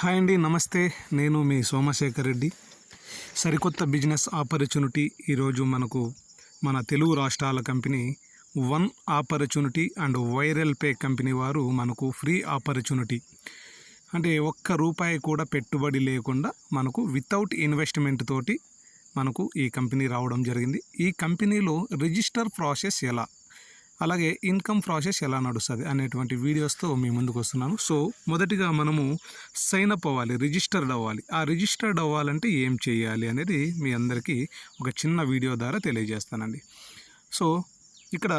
Hi అండి నమస్తే. నేను మీ సోమశేఖర్ రెడ్డి. సరికొత్త బిజినెస్ ఆపర్చునిటీ ఈరోజు మనకు మన తెలుగు రాష్ట్రాల company one opportunity and viral pay company వారు మనకు ఫ్రీ ఆపర్చునిటీ. అంటే ఒక్క రూపాయి కూడా పెట్టుబడి లేకుండా మనకు వితౌట్ ఇన్వెస్ట్మెంట్ తోటి మనకు ఈ కంపెనీ రావడం జరిగింది. ఈ కంపెనీలో రిజిస్టర్ ప్రాసెస్ ఎలా? అలాగే ఇన్కమ్ ప్రాసెస్ ఎలా నడుస్తుంది అనేటువంటి వీడియోస్తో మీ ముందుకు వస్తున్నాను. సో మొదటిగా మనము సైన్ అప్ అవ్వాలి రిజిస్టర్డ్ అవ్వాలి. ఆ రిజిస్టర్డ్ అవ్వాలంటే ఏం చేయాలి అనేది మీ అందరికీ ఒక చిన్న వీడియో ద్వారా తెలియజేస్తానండి. సో ఇక్కడ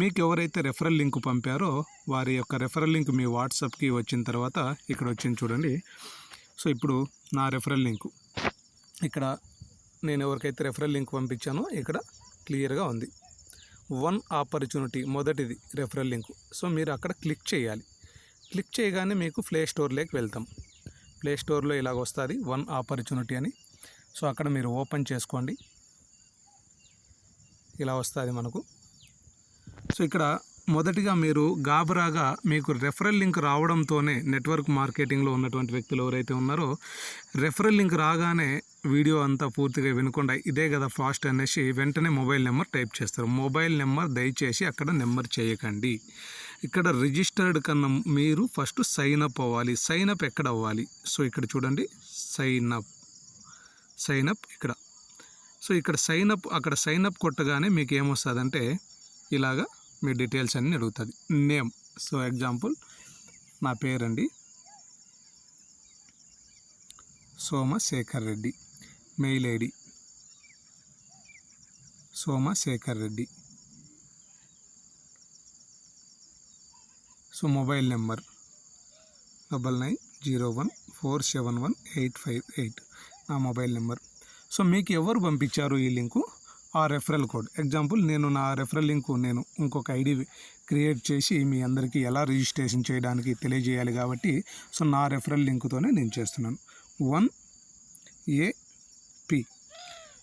మీకు ఎవరైతే రెఫరల్ లింక్ పంపారో వారి యొక్క రెఫరల్ లింక్ మీ వాట్సాప్కి వచ్చిన తర్వాత ఇక్కడ వచ్చింది చూడండి. సో ఇప్పుడు నా రెఫరల్ లింకు ఇక్కడ నేను ఎవరికైతే రెఫరల్ లింక్ పంపించానో ఇక్కడ క్లియర్గా ఉంది. వన్ ఆపర్చునిటీ మొదటిది రెఫరల్ లింక్. సో మీరు అక్కడ క్లిక్ చేయాలి. క్లిక్ చేయగానే మీకు ప్లే స్టోర్లోకి వెళ్తాం. ప్లే స్టోర్లో ఇలాగ వస్తుంది వన్ ఆపర్చునిటీ అని. సో అక్కడ మీరు ఓపెన్ చేసుకోండి. ఇలా వస్తుంది మనకు. సో ఇక్కడ మొదటిగా మీరు గాబరాగా మీకు రెఫరల్ లింక్ రావడంతోనే నెట్వర్క్ మార్కెటింగ్లో ఉన్నటువంటి వ్యక్తులు ఎవరైతే ఉన్నారో రెఫరల్ లింక్ రాగానే వీడియో అంతా పూర్తిగా వినకుండా ఇదే కదా ఫాస్ట్ అనేసి వెంటనే మొబైల్ నెంబర్ టైప్ చేస్తారు. మొబైల్ నెంబర్ దయచేసి అక్కడ నెంబర్ చేయకండి. ఇక్కడ రిజిస్టర్డ్ కన్నా మీరు ఫస్ట్ సైన్ అప్ అవ్వాలి. సైన్ అప్ ఎక్కడ అవ్వాలి? సో ఇక్కడ చూడండి. సైన్ అప్ సైన్ అప్ ఇక్కడ. సో ఇక్కడ సైన్ అప్ అక్కడ సైన్ అప్ కొట్టగానే మీకు ఏమొస్తుందంటే ఇలాగా మీ డీటెయిల్స్ అన్నీ అడుగుతుంది. నేమ్ సో ఎగ్జాంపుల్ నా పేరండి Somashekar Reddy mail ID Somashekar Reddy so mobile number double nine zero one four seven one eight five eight నా మొబైల్ నెంబర్. సో మీకు ఎవరు పంపించారు ఈ లింకు? ఆ రెఫరల్ కోడ్ ఎగ్జాంపుల్ నేను నా రెఫరల్ లింక్ నేను ఇంకొక ఐడి క్రియేట్ చేసి మీ అందరికీ ఎలా రిజిస్ట్రేషన్ చేయడానికి తెలియజేయాలి కాబట్టి సో నా రెఫరల్ లింక్తోనే నేను చేస్తున్నాను. One AP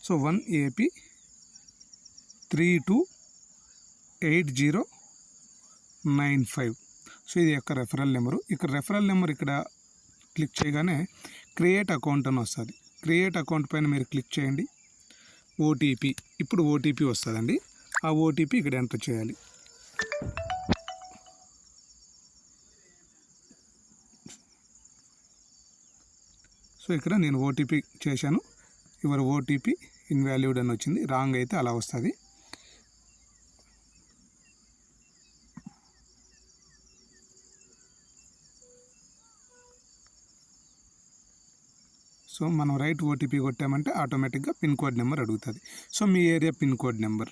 so one AP three two eight zero nine five so ఇది యొక్క రెఫరల్ నెంబరు ఇక్కడ రెఫరల్ నెంబర్ ఇక్కడ క్లిక్ చేయగానే క్రియేట్ అకౌంట్ అని వస్తుంది. క్రియేట్ అకౌంట్ పైన మీరు క్లిక్ చేయండి. ఓటీపీ. ఇప్పుడు ఓటీపీ వస్తుందండి. ఆ ఓటీపీ ఇక్కడ ఎంటర్ చేయాలి. సో ఇక్కడ నేను ఓటీపీ చేశాను. యువర్ ఓటీపీ ఇన్వాల్యూడ్ అని వచ్చింది. రాంగ్ అయితే అలా వస్తుంది. సో మనం రైట్ ఓటీపీ కొట్టామంటే ఆటోమేటిక్గా పిన్ కోడ్ నెంబర్ అడుగుతుంది. సో మీ area pin code number.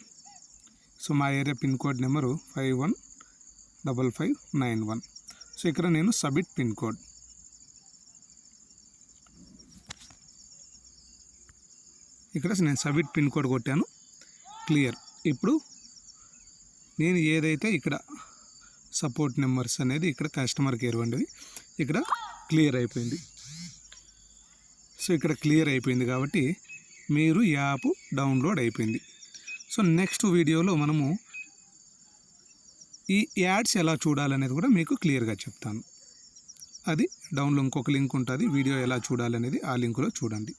So మా area pin code number five one double five nine one. So ఇక్కడ నేను సబ్మిట్ పిన్ కోడ్. ఇక్కడ నేను సబ్మిట్ పిన్ కోడ్ కొట్టాను. క్లియర్. ఇప్పుడు నేను ఏదైతే ఇక్కడ సపోర్ట్ నెంబర్స్ అనేది ఇక్కడ కస్టమర్ కేర్ వంటిది ఇక్కడ క్లియర్ అయిపోయింది. సో ఇక్కడ క్లియర్ అయిపోయింది కాబట్టి మీరు యాప్ డౌన్లోడ్ అయిపోయింది. సో నెక్స్ట్ వీడియోలో మనము ఈ యాడ్స్ ఎలా చూడాలనేది కూడా మీకు క్లియర్గా చెప్తాను. అది డౌన్లో ఇంకొక లింక్ ఉంటుంది వీడియో ఎలా చూడాలనేది ఆ లింకులో చూడండి.